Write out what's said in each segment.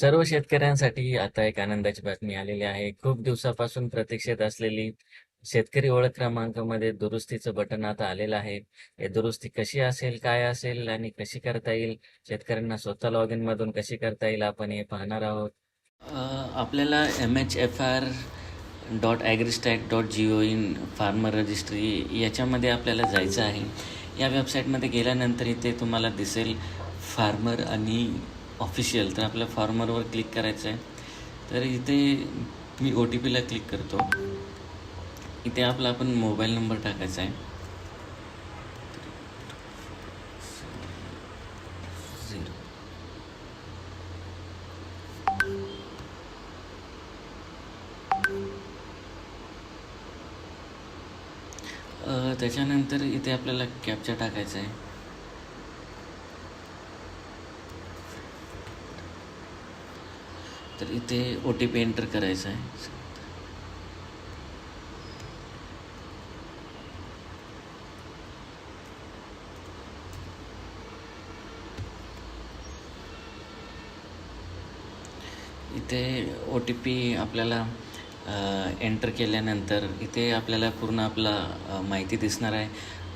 सर्व शेतकऱ्यांसाठी आता एक आनंदाची बातमी आलेली आहे. खूप दिवसापासून प्रतीक्षेत असलेली शेतकरी ओळख क्रमांकामध्ये दुरुस्तीचं बटन आता आलेलं आहे. हे दुरुस्ती कशी असेल, काय असेल आणि कशी करता येईल, शेतकऱ्यांना स्वतः लॉग इनमधून कशी करता येईल, आपण हे पाहणार आहोत. आपल्याला M H F R dot AgriStack dot G O in farmer registry याच्यामध्ये आपल्याला जायचं आहे या वेबसाईटमध्ये गेल्यानंतर इथे तुम्हाला दिसेल फार्मर आणि ऑफिशियल तर आपल्या फॉर्मरवर क्लिक करायचं आहे तर इथे मी ओ टी पीला क्लिक करतो. इथे आपला आपण मोबाईल नंबर टाकायचा आहे झिरो त्याच्यानंतर इथे आपल्याला कॅप्चा टाकायचा आहे तर इथे ओ टी पी एंटर करायचा आहे. इथे ओ टी पी आपल्याला एंटर केल्यानंतर इथे आपल्याला पूर्ण आपला माहिती दिसणार आहे.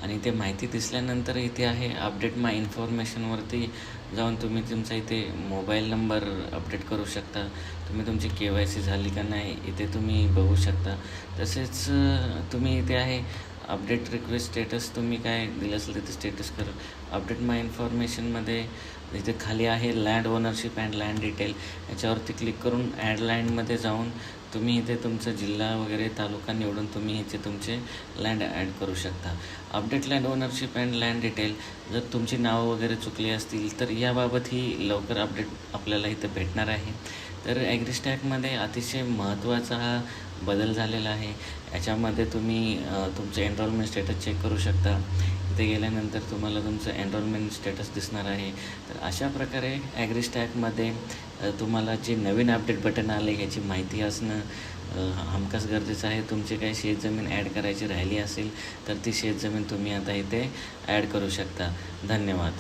आणि ते माहिती दिसल्यानंतर इथे आहे अपडेट माय इन्फॉर्मेशनवरती जाऊन तुम्ही तुमचा इथे मोबाईल नंबर अपडेट करू शकता. तुम्ही तुमची के वाय सी झाली का नाही इथे तुम्ही बघू शकता. तसेच तुम्ही इथे आहे अपडेट रिक्वेस्ट स्टेटस तुम्ही काय दिलं असेल तिथे स्टेटस करा. अपडेट माय इन्फॉर्मेशनमध्ये इथे खाली आहे land ownership and land detail याच्यावरती क्लिक करून ॲड लँडमध्ये जाऊन तुम्ही इथे तुमचा जिल्हा वगैरे तालुका निवडून तुम्ही इथे तुमचे लँड ॲड करू शकता. Update land ownership and land detail जर तुमची नावं वगैरे चुकली असतील तर याबाबतही लवकर अपडेट आपल्याला इथं भेटणार आहे. तर ॲग्रिस्टॅकमध्ये अतिशय महत्त्वाचा हा बदल झालेला आहे. याच्यामध्ये तुम्ही तुमचे तुमचं एनरोलमेंट स्टेटस चेक करू शकता. तिथे गेल्यानंतर तुम्हाला तुमचं एनरोलमेंट स्टेटस दिसणार आहे. तर अशा प्रकारे ॲग्रीस्टॅकमध्ये तुम्हाला जे नवीन अपडेट बटन आले ह्याची माहिती असणं हमखास गरजेचं आहे. तुमची काही शेतजमीन ॲड करायची राहिली असेल तर ती शेतजमीन तुम्ही आता इथे ॲड करू शकता. धन्यवाद.